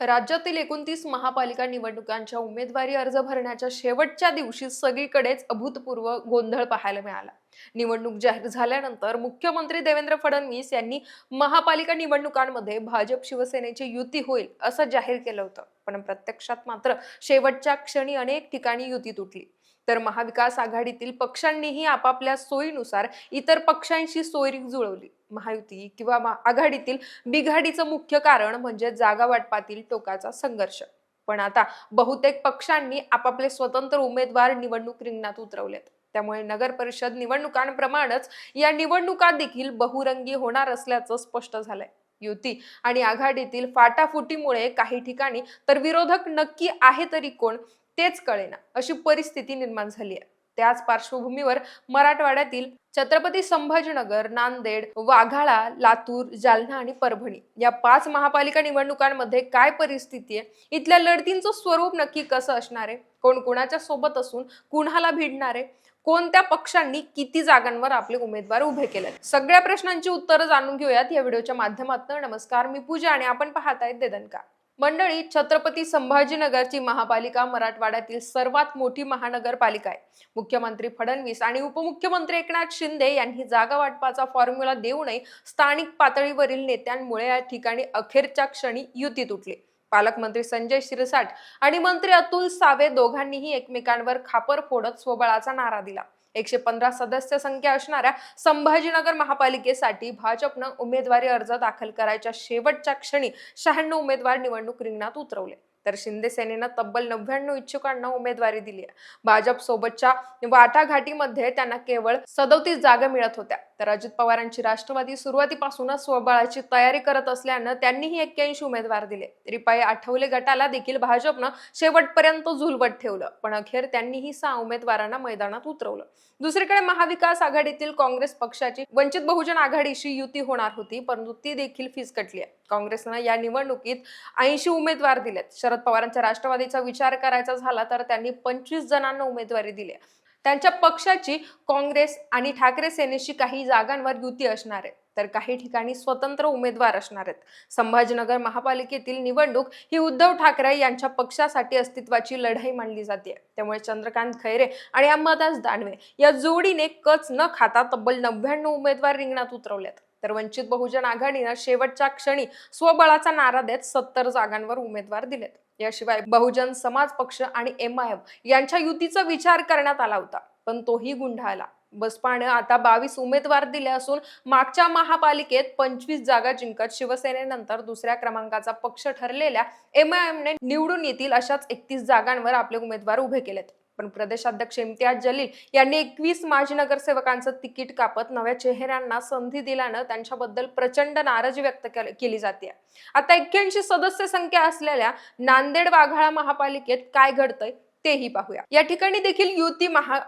राज्यातील एकोणतीस महापालिका निवडणुकांच्या उमेदवारी अर्ज भरण्याच्या शेवटच्या दिवशी सगळीकडेच अभूतपूर्व गोंधळ पाहायला मिळाला. निवडणूक जाहीर झाल्यानंतर मुख्यमंत्री देवेंद्र फडणवीस यांनी महापालिका निवडणुकांमध्ये भाजप शिवसेनेची युती होईल असं जाहीर केलं होतं. पण प्रत्यक्षात मात्र शेवटच्या क्षणी अनेक ठिकाणी युती तुटली. तर महाविकास आघाडीतील पक्षांनीही आपापल्या सोयीनुसार इतर पक्षांशी सोयरी जुळवली. महायुती किंवा आघाडीतील बिघाडीचं मुख्य कारण म्हणजे जागा वाटपातील टोकाचा संघर्ष. पण आता बहुतेक पक्षांनी आपापले स्वतंत्र उमेदवार निवडणूक रिंगणात उतरवलेत. त्यामुळे नगर परिषद निवडणुकांप्रमाणेच या निवडणुका देखील बहुरंगी होणार असल्याचं स्पष्ट झालंय. युती आणि आघाडीतील फाटाफुटीमुळे काही ठिकाणी तर विरोधक नक्की आहे तरी कोण तेच कळेना अशी परिस्थिती निर्माण झाली आहे. त्याच पार्श्वभूमीवर मराठवाड्यातील छत्रपती संभाजीनगर नांदेड वाघाळा लातूर जालना आणि परभणी या पाच महापालिका निवडणुकांमध्ये काय परिस्थिती आहे? इथल्या लढतींचं स्वरूप नक्की कसं असणार आहे? कोण कोणाच्या सोबत असून कुणाला भिडणार आहे? कोणत्या पक्षांनी किती जागांवर आपले उमेदवार उभे केलेत? सगळ्या प्रश्नांची उत्तरं जाणून घेऊयात या व्हिडिओच्या माध्यमातून. नमस्कार मी पूजा आणि आपण पाहतायत देदनका मंडळी छत्रपती संभाजीनगरची महापालिका मराठवाड्यातील सर्वात मोठी महानगरपालिका आहे. मुख्यमंत्री फडणवीस आणि उपमुख्यमंत्री एकनाथ शिंदे यांनी जागा वाटपाचा फॉर्म्युला देऊनही स्थानिक पातळीवरील नेत्यांमुळे या ठिकाणी अखेरच्या क्षणी युती तुटली. पालकमंत्री संजय शिरसाट आणि मंत्री अतुल सावे दोघांनीही एकमेकांवर खापर फोडत स्वबळाचा नारा दिला. एकशे पंधरा सदस्य संख्या असणाऱ्या संभाजीनगर महापालिकेसाठी भाजपनं उमेदवारी अर्ज दाखल करायच्या शेवटच्या क्षणी शहाण्णव उमेदवार निवडणूक रिंगणात उतरवले. तर शिंदे सेनेनं तब्बल नव्याण्णव इच्छुकांना उमेदवारी दिली आहे. भाजप सोबतच्या वाटाघाटीमध्ये त्यांना केवळ सदोतीस जागा मिळत होत्या. तर अजित पवारांची राष्ट्रवादी सुरुवातीपासूनच स्वबळाची तयारी करत असल्यानं त्यांनीही एक्क्याऐंशी उमेदवार दिले. रिपाई आठवले गटाला देखील भाजपनं शेवटपर्यंत झुलवत ठेवलं. पण अखेर त्यांनीही सहा उमेदवारांना मैदानात उतरवलं. दुसरीकडे महाविकास आघाडीतील काँग्रेस पक्षाची वंचित बहुजन आघाडीशी युती होणार होती परंतु ती देखील फिसकटली आहे. काँग्रेसनं या निवडणुकीत ऐंशी उमेदवार दिलेत. शरद पवारांच्या राष्ट्रवादीचा विचार करायचा झाला तर त्यांनी पंचवीस जणांना उमेदवारी दिली त्यांच्या पक्षाची काँग्रेस आणि ठाकरे सेनेशी काही जागांवर युती असणार आहे. तर काही ठिकाणी स्वतंत्र उमेदवार असणार आहेत. संभाजीनगर महापालिकेतील निवडणूक ही उद्धव ठाकरे यांच्या पक्षासाठी अस्तित्वाची लढाई मानली जाते. त्यामुळे चंद्रकांत खैरे आणि अंबादास दानवे या जोडीने कच न खाता तब्बल नव्याण्णव उमेदवार रिंगणात उतरवल्यात तर वंचित बहुजन आघाडीनं शेवटच्या क्षणी स्वबळाचा नारा देत सत्तर जागांवर उमेदवार दिलेत. याशिवाय बहुजन समाज पक्ष आणि एम आय एम यांच्या युतीचा विचार करण्यात आला होता. पण तोही गुंढाळला बसपानं आता बावीस उमेदवार दिले असून मागच्या महापालिकेत पंचवीस जागा जिंकत शिवसेनेनंतर दुसऱ्या क्रमांकाचा पक्ष ठरलेल्या एम आय एमने निवडून येतील अशाच एकतीस जागांवर आपले उमेदवार उभे केलेत. पण प्रदेशाध्यक्ष इम्तियाज जलील यांनी एकवीस माजी नगरसेवकांचं तिकीट कापत नव्या चेहऱ्यांना संधी दिल्यानं त्यांच्याबद्दल प्रचंड नाराजी व्यक्त केली जाते. आता एक्क्याऐंशी सदस्य संख्या असलेल्या नांदेड वाघाळा महापालिकेत काय घडतंय तेही पाहूया. या ठिकाणी देखील युती महा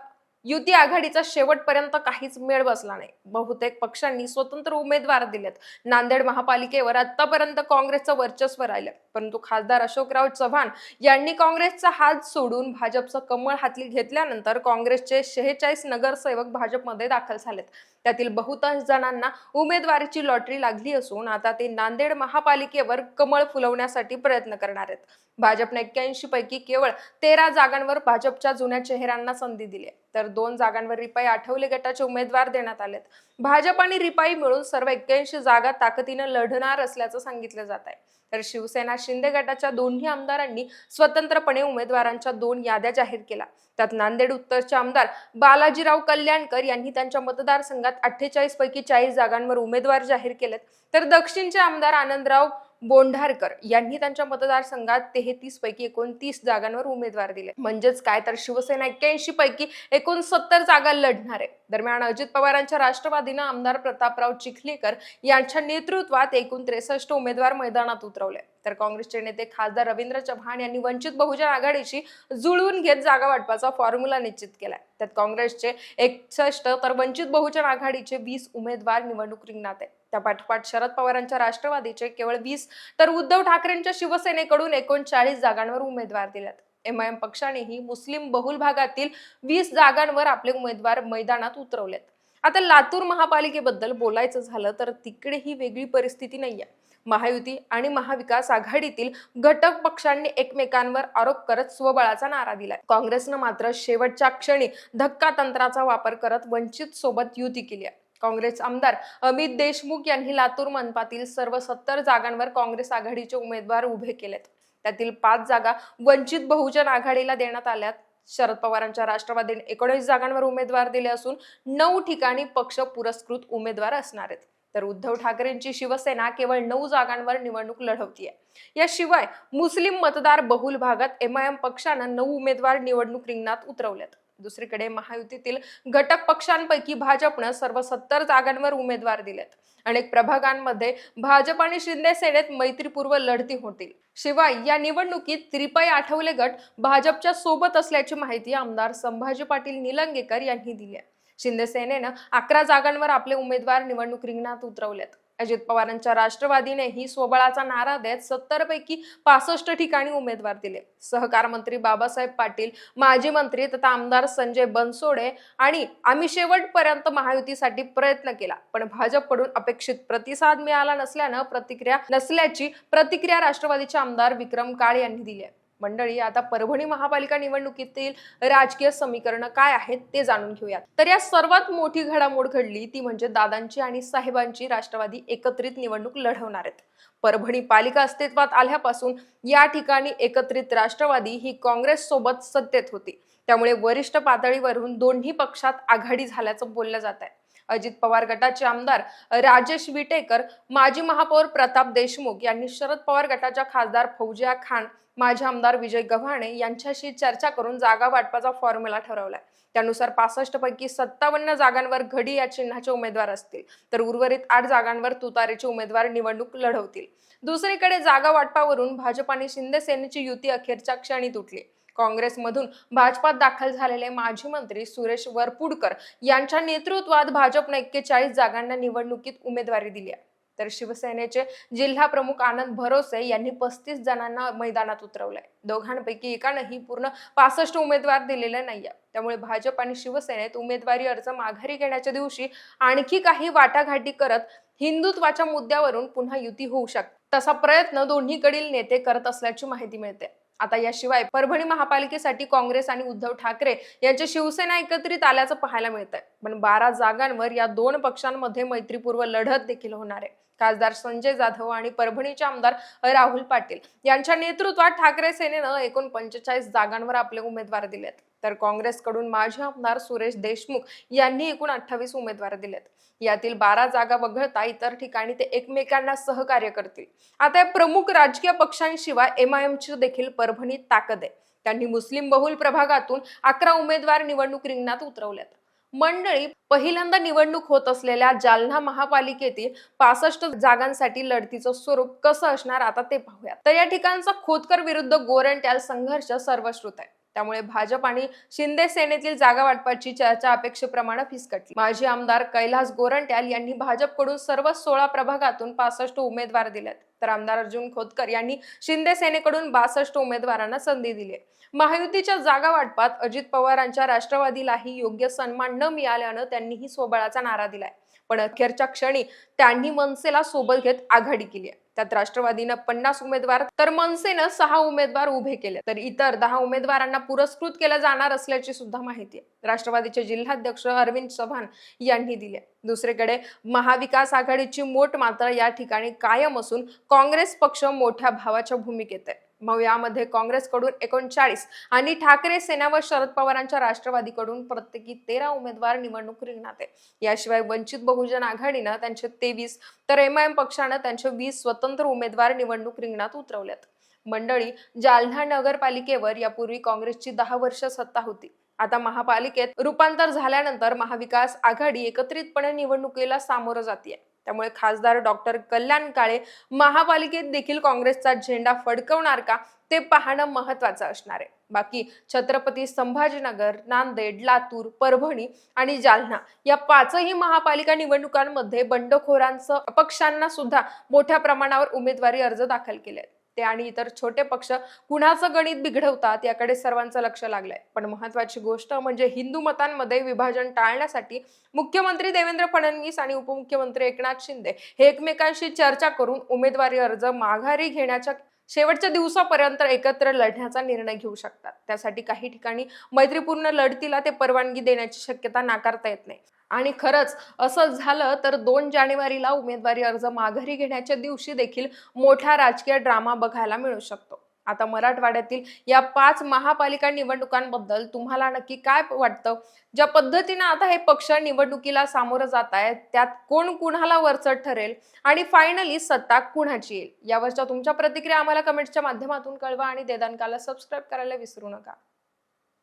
युती आघाडीचा शेवटपर्यंत काहीच मेळ बसला नाही. बहुतेक पक्षांनी स्वतंत्र उमेदवार दिलेत. नांदेड महापालिकेवर आतापर्यंत काँग्रेसचं वर्चस्व राहिलं. परंतु खासदार अशोकराव चव्हाण यांनी काँग्रेसचा हात सोडून भाजपचं कमळ हातली घेतल्यानंतर काँग्रेसचे शेहेचाळीस नगरसेवक भाजपमध्ये दाखल झालेत. त्यातील बहुतांश जणांना उमेदवारीची लॉटरी लागली असून आता ते नांदेड महापालिकेवर कमळ फुलवण्यासाठी प्रयत्न करणार आहेत. भाजपने एक्क्याऐंशी पैकी केवळ तेरा जागांवर भाजपच्या जुन्या चेहऱ्यांना संधी दिली आहे. तर दोन जागांवर रिपाई आठवले गटाचे उमेदवार देण्यात आलेत. भाजप आणि रिपाई मिळून सर्व एक्क्याऐंशी जागा ताकदीनं लढणार असल्याचं सांगितलं जात आहे. तर शिवसेना शिंदे गटाच्या दोन्ही आमदारांनी स्वतंत्रपणे उमेदवारांच्या दोन याद्या जाहीर केल्या. त्यात नांदेड उत्तरचे आमदार बालाजीराव कल्याणकर यांनी त्यांच्या मतदारसंघात अठ्ठेचाळीस पैकी चाळीस जागांवर उमेदवार जाहीर केलेत. तर दक्षिणचे आमदार आनंदराव बोंढारकर यांनी त्यांच्या मतदारसंघात तेहतीस पैकी एकोणतीस जागांवर उमेदवार दिले. म्हणजेच काय तर शिवसेना एक्क्याऐंशी पैकी एकोणसत्तर जागा लढणार. आहे दरम्यान अजित पवारांच्या राष्ट्रवादीनं आमदार प्रतापराव चिखलीकर यांच्या नेतृत्वात एकूण त्रेसष्ट उमेदवार मैदानात उतरवले. तर काँग्रेसचे नेते खासदार रवींद्र चव्हाण यांनी वंचित बहुजन आघाडीशी जुळवून घेत जागा वाटपाचा फॉर्म्युला निश्चित केलाय. त्यात काँग्रेसचे एकसष्ट तर वंचित बहुजन आघाडीचे वीस उमेदवार निवडणूक रिंगणात आहे त्या पाठोपाठ शरद पवारांच्या राष्ट्रवादीचे केवळ वीस तर उद्धव ठाकरेंच्या शिवसेनेकडून एकोणचाळीस जागांवर उमेदवार दिल्यात. एम आय एम पक्षानेही मुस्लिम बहुल भागातील वीस जागांवर आपले उमेदवार मैदानात उतरवलेत. आता लातूर महापालिकेबद्दल बोलायचं झालं तर तिकडे ही वेगळी परिस्थिती नाहीये. महायुती आणि महाविकास आघाडीतील घटक पक्षांनी एकमेकांवर आरोप करत स्वबळाचा नारा दिलाय. काँग्रेसनं मात्र शेवटच्या क्षणी धक्का तंत्राचा वापर करत वंचित सोबत युती केली आहे. काँग्रेस आमदार अमित देशमुख यांनी लातूर मनपातील सर्व सत्तर जागांवर काँग्रेस आघाडीचे उमेदवार उभे केलेत. त्यातील पाच जागा वंचित बहुजन आघाडीला देण्यात आल्यात. शरद पवारांच्या राष्ट्रवादीने एकोणीस जागांवर उमेदवार दिले असून नऊ ठिकाणी पक्ष पुरस्कृत उमेदवार असणार आहेत. तर उद्धव ठाकरेंची शिवसेना केवळ नऊ जागांवर निवडणूक लढवतीये. याशिवाय मुस्लिम मतदार बहुल भागात एमआयएम पक्षानं नऊ उमेदवार निवडणूक रिंगणात उतरवलेत दुसरीकडे महायुतीतील घटक पक्षांपैकी भाजपनं सर्व सत्तर जागांवर उमेदवार दिलेत. अनेक प्रभागांमध्ये भाजप आणि शिंदे सेनेत मैत्रीपूर्व लढती होतील. शिवाय या निवडणुकीत त्रिपाई आठवले गट भाजपच्या सोबत असल्याची माहिती आमदार संभाजी पाटील निलंगेकर यांनी दिली आहे. शिंदे सेनेनं अकरा जागांवर आपले उमेदवार निवडणूक रिंगणात उतरवलेत. अजित पवारांच्या राष्ट्रवादीनेही स्वबळाचा नारा देत सत्तर पैकी पासष्ट ठिकाणी उमेदवार दिले. सहकार मंत्री बाबासाहेब पाटील माजी मंत्री तथा आमदार संजय बनसोडे आणि आम्ही शेवटपर्यंत महायुतीसाठी प्रयत्न केला. पण भाजपकडून अपेक्षित प्रतिसाद मिळाला नसल्यानं प्रतिक्रिया नसल्याची प्रतिक्रिया राष्ट्रवादीचे आमदार विक्रम काळे यांनी दिली आहे. मंडळी आता परभणी महापालिका निवडणुकीतील राजकीय समीकरण काय आहेत ते जाणून घेऊयात. तर या सर्वात मोठी घडामोड घडली ती म्हणजे दादांची आणि साहेबांची राष्ट्रवादी एकत्रित निवडणूक लढवणार आहेत. परभणी पालिका अस्तित्वात आल्यापासून या ठिकाणी एकत्रित राष्ट्रवादी ही काँग्रेस सोबत सत्तेत होती. त्यामुळे वरिष्ठ पातळीवरून दोन्ही पक्षात आघाडी झाल्याचं बोललं जात आहे. अजित पवार गटाचे आमदार राजेश विटेकर माजी महापौर प्रताप देशमुख यांनी शरद पवार गटाच्या खासदार फौजिया खान माजी आमदार विजय गव्हाणे यांच्याशी चर्चा करून जागा वाटपाचा फॉर्म्युला ठरवलाय. त्यानुसार पासष्ट पैकी सत्तावन्न जागांवर घडी या चिन्हाचे उमेदवार असतील. तर उर्वरित आठ जागांवर तुतारेचे उमेदवार निवडणूक लढवतील. दुसरीकडे जागा वाटपावरून भाजप आणि शिंदे सेनेची युती अखेरच्या क्षणी तुटली काँग्रेसमधून भाजपात दाखल झालेले माजी मंत्री सुरेश वरपुडकर यांच्या नेतृत्वात भाजपने एक्केचाळीस जागांना निवडणुकीत उमेदवारी दिली आहे. तर शिवसेनेचे जिल्हा प्रमुख आनंद भरोसे यांनी पस्तीस जणांना मैदानात उतरवलंय. दोघांपैकी एकानंही पूर्ण पासष्ट उमेदवार दिलेले नाहीये. त्यामुळे भाजप आणि शिवसेनेत उमेदवारी अर्ज माघारी घेण्याच्या दिवशी आणखी काही वाटाघाटी करत हिंदुत्वाच्या मुद्द्यावरून पुन्हा युती होऊ शकते तसा प्रयत्न दोन्हीकडील नेते करत असल्याची माहिती मिळते. आता याशिवाय परभणी महापालिकेसाठी काँग्रेस आणि उद्धव ठाकरे यांची शिवसेना एकत्रित आल्याचं पाहायला मिळत आहे पण बारा जागांवर या दोन पक्षांमध्ये मैत्रीपूर्व लढत देखील होणार आहे. खासदार संजय जाधव आणि परभणीचे आमदार राहुल पाटील यांच्या नेतृत्वात ठाकरे सेनेनं एकूण पंचेचाळीस जागांवर आपले उमेदवार दिलेत. तर काँग्रेसकडून माजी आमदार सुरेश देशमुख यांनी एकूण अठ्ठावीस उमेदवार दिलेत. यातील बारा जागा वगळता इतर ठिकाणी ते एकमेकांना सहकार्य करतील. आता या प्रमुख राजकीय पक्षांशिवाय एमआयएमची देखील परभणीत ताकद आहे. त्यांनी मुस्लिम बहुल प्रभागातून अकरा उमेदवार निवडणूक रिंगणात उतरवल्यात. मंडळी पहिल्यांदा निवडणूक होत असलेल्या जालना महापालिकेतील पासष्ट जागांसाठी लढतीचं स्वरूप कसं असणार आता ते पाहूया तर या ठिकाणचा खोतकर विरुद्ध गोरंट्याल संघर्ष सर्वश्रुत आहे. त्यामुळे भाजप आणि शिंदे सेनेतील जागा वाटपाची चर्चा अपेक्षेप्रमाणे फिसकटली. माजी आमदार कैलास गोरंट्याल यांनी भाजपकडून सर्व सोळा प्रभागातून पासष्ट उमेदवार दिलेत. तर आमदार अर्जुन खोतकर यांनी शिंदे सेनेकडून बासष्ट उमेदवारांना संधी दिली महायुतीच्या जागा वाटपात अजित पवारांच्या राष्ट्रवादीलाही योग्य सन्मान न मिळाल्यानं त्यांनीही स्वबळाचा नारा दिलाय. पण अखेरच्या क्षणी त्यांनी मनसेला सोबत घेत आघाडी केली आहे त्यात राष्ट्रवादीनं पन्नास उमेदवार तर मनसेनं सहा उमेदवार उभे केले. तर इतर दहा उमेदवारांना पुरस्कृत केलं जाणार असल्याची सुद्धा माहिती आहे. राष्ट्रवादीचे जिल्हाध्यक्ष अरविंद चव्हाण यांनी दिली दुसरीकडे महाविकास आघाडीची मोठ मात्र या ठिकाणी कायम असून काँग्रेस पक्ष मोठ्या भावाच्या भूमिकेत आहे. यामध्ये काँग्रेसकडून एकोणचाळीस आणि ठाकरे सेना व शरद पवारांच्या राष्ट्रवादीकडून प्रत्येकी तेरा उमेदवार निवडणूक रिंगणात आहे. याशिवाय वंचित बहुजन आघाडीनं त्यांचे तेवीस तर एम आयम पक्षानं त्यांचे वीस स्वतंत्र उमेदवार निवडणूक रिंगणात उतरवल्यात. मंडळी जालना नगरपालिकेवर यापूर्वी काँग्रेसची दहा वर्ष सत्ता होती. आता महापालिकेत रूपांतर झाल्यानंतर महाविकास आघाडी एकत्रितपणे निवडणुकीला सामोरं जाते त्यामुळे खासदार डॉक्टर कल्याण काळे महापालिकेत देखील काँग्रेसचा झेंडा फडकवणार का ते पाहणं महत्वाचं असणार आहे. बाकी छत्रपती संभाजीनगर नांदेड लातूर परभणी आणि जालना या पाचही महापालिका निवडणुकांमध्ये बंडखोरांसह अपक्षांना सुद्धा मोठ्या प्रमाणावर उमेदवारी अर्ज दाखल केले आहेत ते आणि इतर छोटे पक्ष कुणाचं गणित बिघडवतात याकडे सर्वांचं लक्ष लागलंय. पण महत्वाची गोष्ट म्हणजे हिंदू मतांमध्ये विभाजन टाळण्यासाठी मुख्यमंत्री देवेंद्र फडणवीस आणि उपमुख्यमंत्री एकनाथ शिंदे हे एकमेकांशी चर्चा करून उमेदवारी अर्ज माघारी घेण्याच्या शेवटच्या दिवसापर्यंत एकत्र लढण्याचा निर्णय घेऊ शकतात. त्यासाठी काही ठिकाणी मैत्रीपूर्ण लढतीला ते परवानगी देण्याची शक्यता नाकारता येत नाही. आणि खरंच असं झालं तर दोन जानेवारीला उमेदवारी अर्ज माघारी घेण्याच्या दिवशी देखील मोठा राजकीय ड्रामा बघायला मिळू शकतो. आता मराठवाड्यातील या पाच महापालिका निवडणुकांबद्दल तुम्हाला नक्की काय वाटतं? ज्या पद्धतीनं आता हे पक्ष निवडणुकीला सामोरं जात आहेत त्यात कोण कुणाला वरचढ ठरेल आणि फायनली सत्ता कुणाची येईल? यावरच्या तुमच्या प्रतिक्रिया आम्हाला कमेंटच्या माध्यमातून कळवा आणि देदानकाला सबस्क्राईब करायला विसरू नका.